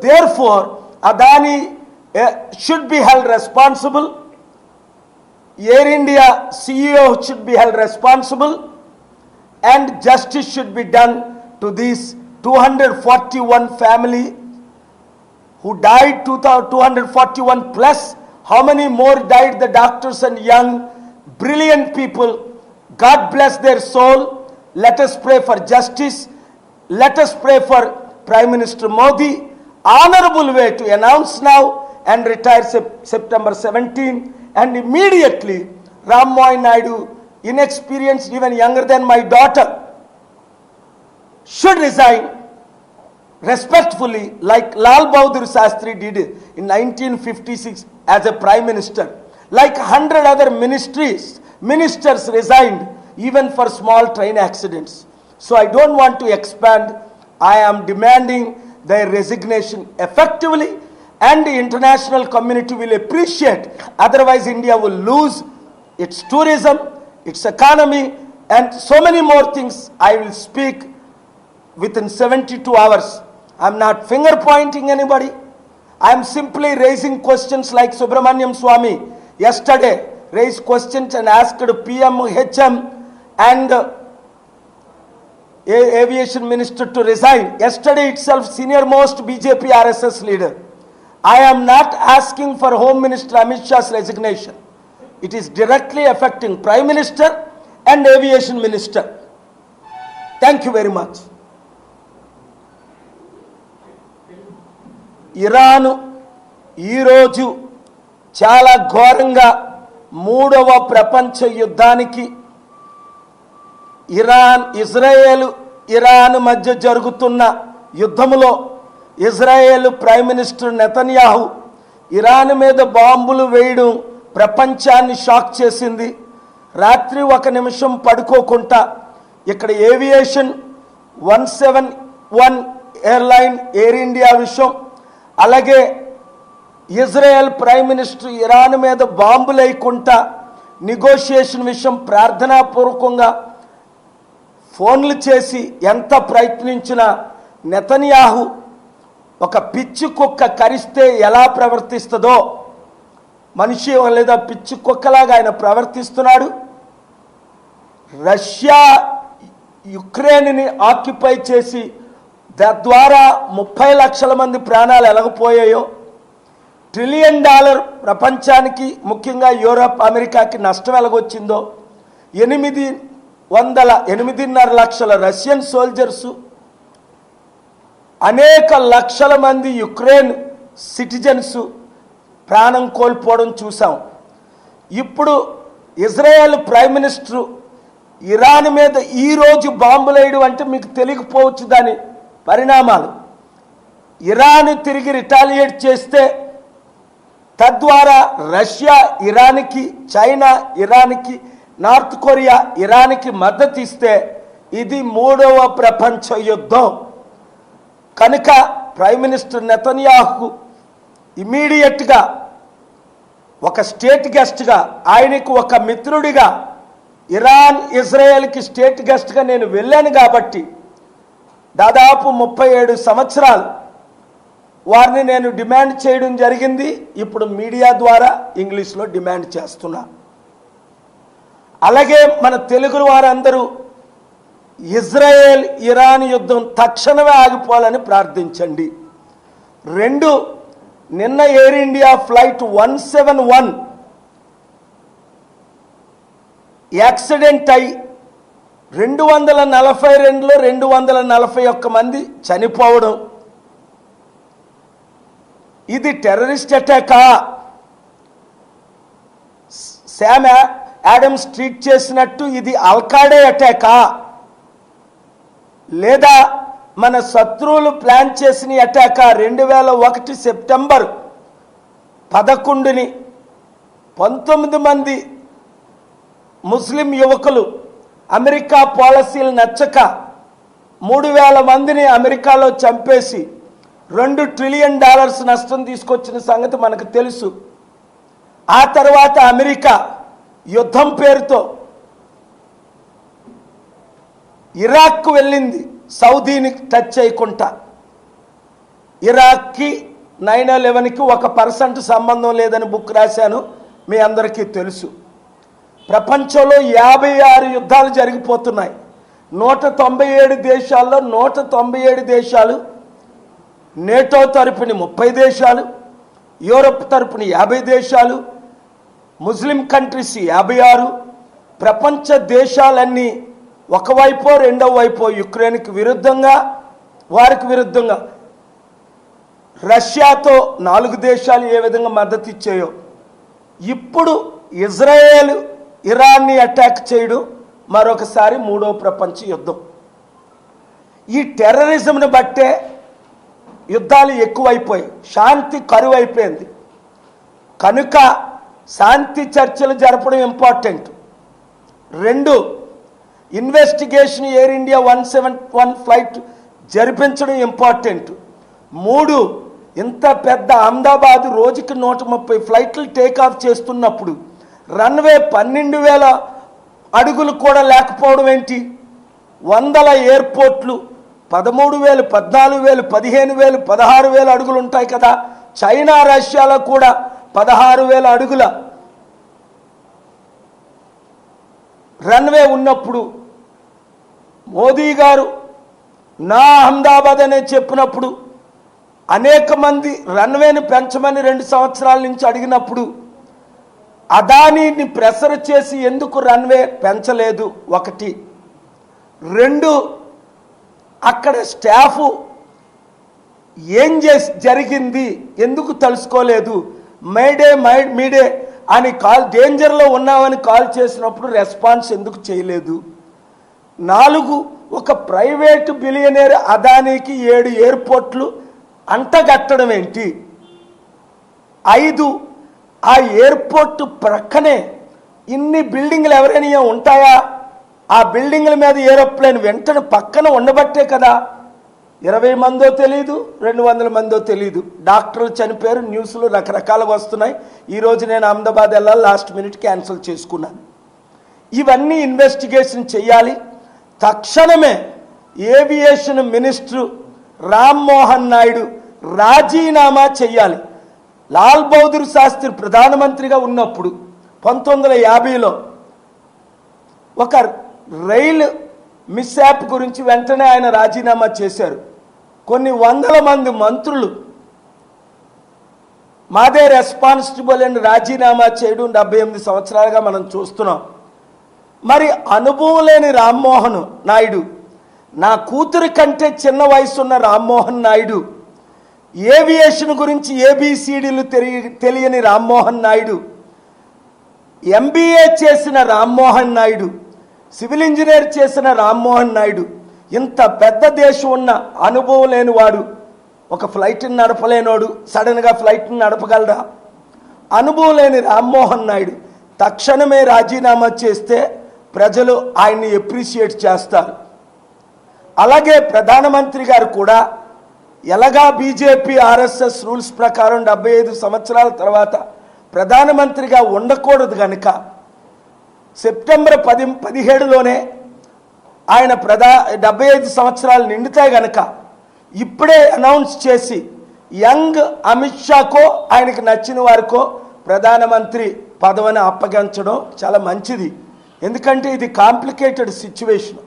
Therefore, Adani uh, should be held responsible. Air India CEO should be held responsible. And justice should be done to these 241 family who died 241 plus. How many more died? The doctors and young brilliant people. God bless their soul. Let us pray for justice. Let us pray for prime minister modi honorable way to announce now and retire Sep- september 17 and immediately ram mohan naidu inexperienced even younger than my daughter should resign respectfully like Lal Bahadur Shastri did in 1956 as a prime minister. Like 100 other ministries, ministers resigned even for small train accidents. So I don't want to expand. I am demanding their resignation effectively and the international community will appreciate. Otherwise India will lose its tourism, its economy and so many more things I will speak within 72 hours. I'm not finger pointing anybody. I'm simply raising questions like Subramaniam Swami yesterday raised questions and asked PM HM and aviation minister to resign. Yesterday itself, senior most BJP RSS leader. I am not asking for Home Minister Amit Shah's resignation. It is directly affecting Prime Minister and Aviation Minister. Thank you very much. Iran ఈరోజు చాలా ఘోరంగా మూడవ ప్రపంచ యుద్ధానికి Iran Israel Iran మధ్య జరుగుతున్న యుద్ధములో Israel prime minister Netanyahu Iran మీద బాంబులు వేయడం ప్రపంచాన్ని షాక్ చేసింది. రాత్రి ఒక నిమిషం పడుకోకుండా ఇక్కడ aviation one seven one airline Air India విషయం అలాగే ఇజ్రాయెల్ ప్రైమ్ మినిస్టర్ ఇరాన్ మీద బాంబులు వేయకుండా నెగోషియేషన్ విషయం ప్రార్థనాపూర్వకంగా ఫోన్లు చేసి ఎంత ప్రయత్నించినా నెతన్యాహు ఒక పిచ్చి కుక్క కరిస్తే ఎలా ప్రవర్తిస్తుందో మనిషి లేదా పిచ్చి కుక్కలాగా ఆయన ప్రవర్తిస్తున్నాడు. రష్యా యుక్రెయిన్ని ఆక్యుపై చేసి తద్వారా ముప్పై లక్షల మంది ప్రాణాలు ఎలగపోయాయో ట్రిలియన్ డాలర్ ప్రపంచానికి ముఖ్యంగా యూరప్ అమెరికాకి నష్టం ఎలాగొచ్చిందో ఎనిమిది వందల ఎనిమిదిన్నర లక్షల రష్యన్ సోల్జర్సు అనేక లక్షల మంది యుక్రెయిన్ సిటిజన్స్ ప్రాణం కోల్పోవడం చూసాం ఇప్పుడు ఇజ్రాయెల్ ప్రైమ్ మినిస్టర్ ఇరాన్ మీద ఈరోజు బాంబులేయడం అంటే మీకు తెలియకపోవచ్చు దాని పరిణామాలు. ఇరాన్ తిరిగి రిటాలియేట్ చేస్తే తద్వారా రష్యా ఇరాన్కి చైనా ఇరాన్కి నార్త్ కొరియా ఇరాన్కి మద్దతు ఇస్తే ఇది మూడవ ప్రపంచ యుద్ధం. కనుక ప్రైమ్ మినిస్టర్ నెతన్యాహుకు ఇమీడియట్గా ఒక స్టేట్ గెస్ట్గా ఆయనకు ఒక మిత్రుడిగా ఇరాన్ ఇజ్రాయెల్కి స్టేట్ గెస్ట్గా నేను వెళ్ళాను కాబట్టి దాదాపు ముప్పై ఏడు సంవత్సరాలు వారిని నేను డిమాండ్ చేయడం జరిగింది. ఇప్పుడు మీడియా ద్వారా ఇంగ్లీష్లో డిమాండ్ చేస్తున్నా. అలాగే మన తెలుగు వారందరూ ఇజ్రాయెల్ ఇరాన్ యుద్ధం తక్షణమే ఆగిపోవాలని ప్రార్థించండి. రెండు నిన్న Air India flight one seven one accident అయి రెండు వందల నలభై రెండులో రెండు వందల నలభై ఒక్క మంది చనిపోవడం. ఇది టెర్రరిస్ట్ అటాకా? శామ యాడమ్స్ ట్రీట్ చేసినట్టు ఇది అల్కాడే అటాకా లేదా మన శత్రువులు ప్లాన్ చేసిన అటాకా రెండు వేల ఒకటి సెప్టెంబర్ పదకొండుని పంతొమ్మిది మంది ముస్లిం యువకులు అమెరికా పాలసీలు నచ్చక మూడు వేల మందిని అమెరికాలో చంపేసి రెండు ట్రిలియన్ డాలర్స్ నష్టం తీసుకొచ్చిన సంగతి మనకు తెలుసు. ఆ తర్వాత అమెరికా యుద్ధం పేరుతో ఇరాక్కు వెళ్ళింది సౌదీని టచ్ చేయకుండా. ఇరాక్కి నైన్ ఎలెవెన్కి ఒక పర్సెంట్ సంబంధం లేదని బుక్ రాశాను మీ అందరికీ తెలుసు. ప్రపంచంలో యాభై ఆరు యుద్ధాలు జరిగిపోతున్నాయి. నూట తొంభై ఏడు దేశాల్లో నూట తొంభై ఏడు దేశాలు నేటో తరపుని ముప్పై దేశాలు యూరప్ తరపుని యాభై దేశాలు ముస్లిం కంట్రీస్ యాభై ఆరు ప్రపంచ దేశాలన్నీ ఒకవైపో రెండవ వైపు యుక్రెయిన్కి విరుద్ధంగా వారికి విరుద్ధంగా. రష్యాతో నాలుగు దేశాలు ఏ విధంగా మద్దతు ఇచ్చాయో ఇప్పుడు ఇజ్రాయేల్ ఇరాన్ని అటాక్ చేయడం. మరొకసారి మూడో ప్రపంచ యుద్ధం. ఈ టెర్రరిజంని బట్టే యుద్ధాలు ఎక్కువైపోయి శాంతి కరువైపోయింది. కనుక శాంతి చర్చలు జరపడం ఇంపార్టెంట్. రెండు investigation Air India one seven one flight జరిపించడం ఇంపార్టెంట్. మూడు ఇంత పెద్ద అహ్మదాబాద్ రోజుకి నూట ముప్పై ఫ్లైట్లు టేకాఫ్ చేస్తున్నప్పుడు రన్వే పన్నెండు వేల అడుగులు కూడా లేకపోవడం ఏంటి? వందల ఎయిర్పోర్ట్లు పదమూడు వేలు పద్నాలుగు వేలు పదిహేను వేలు పదహారు వేలు అడుగులు ఉంటాయి కదా? చైనా రష్యాలో కూడా పదహారు వేల అడుగుల రన్వే ఉన్నప్పుడు మోదీ గారు నా అహ్మదాబాద్ అనే చెప్పినప్పుడు అనేక మంది రన్వేని పెంచమని రెండు సంవత్సరాల నుంచి అడిగినప్పుడు అదానీని ప్రెషర్ చేసి ఎందుకు రన్వే పెంచలేదు? ఒకటి. రెండు అక్కడ స్టాఫ్ ఏం చేసి జరిగింది? ఎందుకు తెలుసుకోలేదు? మైడే మై మీడే అని కాల్ డేంజర్లో ఉన్నామని కాల్ చేసినప్పుడు రెస్పాన్స్ ఎందుకు చేయలేదు? నాలుగు ఒక ప్రైవేటు బిలియనేర్ అదానీకి ఏడు ఎయిర్పోర్ట్లు అంటగట్టడం ఏంటి? ఐదు ఆ ఎయిర్పోర్ట్ ప్రక్కనే ఇన్ని బిల్డింగ్లు ఎవరైనా ఉంటాయా? ఆ బిల్డింగ్ల మీద ఏరోప్లేన్ వెంటనే పక్కన ఉండబట్టే కదా. ఇరవై మందో తెలియదు రెండు వందల మందో తెలియదు డాక్టర్లు చనిపోయారు న్యూస్లు రకరకాలుగా వస్తున్నాయి. ఈరోజు నేను అహ్మదాబాద్ వెళ్ళాలి లాస్ట్ మినిట్ క్యాన్సిల్ చేసుకున్నాను. ఇవన్నీ ఇన్వెస్టిగేషన్ చేయాలి తక్షణమే ఏవియేషన్ మినిస్టర్ రామ్మోహన్ నాయుడు రాజీనామా చేయాలి లాల్ బహదూర్ శాస్త్రి ప్రధానమంత్రిగా ఉన్నప్పుడు పంతొమ్మిది వందల యాభైలో ఒక రైలు మిస్యాప్ గురించి వెంటనే ఆయన రాజీనామా చేశారు. కొన్ని వందల మంది మంత్రులు మాదే రెస్పాన్సిబుల్ అని రాజీనామా చేయడం డెబ్బై ఎనిమిది సంవత్సరాలుగా మనం చూస్తున్నాం. మరి అనుభవం లేని రామ్మోహన్ నాయుడు నా కూతురి కంటే చిన్న వయసున్న రామ్మోహన్ నాయుడు ఏవియేషన్ గురించి ఏబిసిడీలు తెలియ తెలియని రామ్మోహన్ నాయుడు ఎంబీఏ చేసిన రామ్మోహన్ నాయుడు సివిల్ ఇంజనీర్ చేసిన రామ్మోహన్ నాయుడు ఇంత పెద్ద దేశం ఉన్న అనుభవం లేనివాడు ఒక ఫ్లైట్ని నడపలేనోడు సడన్గా ఫ్లైట్ని నడపగలరా అనుభవం లేని రామ్మోహన్ నాయుడు తక్షణమే రాజీనామా చేస్తే ప్రజలు ఆయన్ని ఎప్రిషియేట్ చేస్తారు. అలాగే ప్రధానమంత్రి గారు కూడా ఎలాగా బీజేపీ ఆర్ఎస్ఎస్ రూల్స్ ప్రకారం డెబ్బై ఐదు సంవత్సరాల తర్వాత ప్రధానమంత్రిగా ఉండకూడదు కనుక సెప్టెంబర్ పది పదిహేడులోనే ఆయన ప్రధా డెబ్బై ఐదు సంవత్సరాలు నిండుతాయి గనక ఇప్పుడే అనౌన్స్ చేసి యంగ్ అమిత్ షాకో ఆయనకు నచ్చిన వారికో ప్రధానమంత్రి పదవిని అప్పగించడం చాలా మంచిది. ఎందుకంటే ఇది కాంప్లికేటెడ్ సిచ్యువేషన్.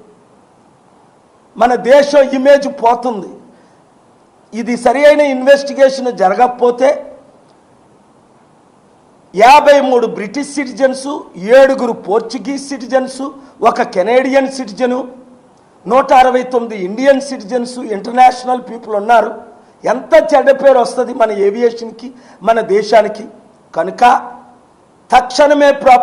మన దేశం ఇమేజ్ పోతుంది. ఇది సరి అయిన ఇన్వెస్టిగేషన్ జరగకపోతే యాభై మూడు బ్రిటిష్ సిటిజన్స్ ఏడుగురు పోర్చుగీస్ సిటిజన్స్ ఒక కెనేడియన్ సిటిజను నూట అరవై తొమ్మిది ఇండియన్ సిటిజన్స్ ఇంటర్నేషనల్ పీపుల్ ఉన్నారు. ఎంత చెడ్డ పేరు వస్తుంది మన ఏవియేషన్కి మన దేశానికి. కనుక తక్షణమే ప్రాపర్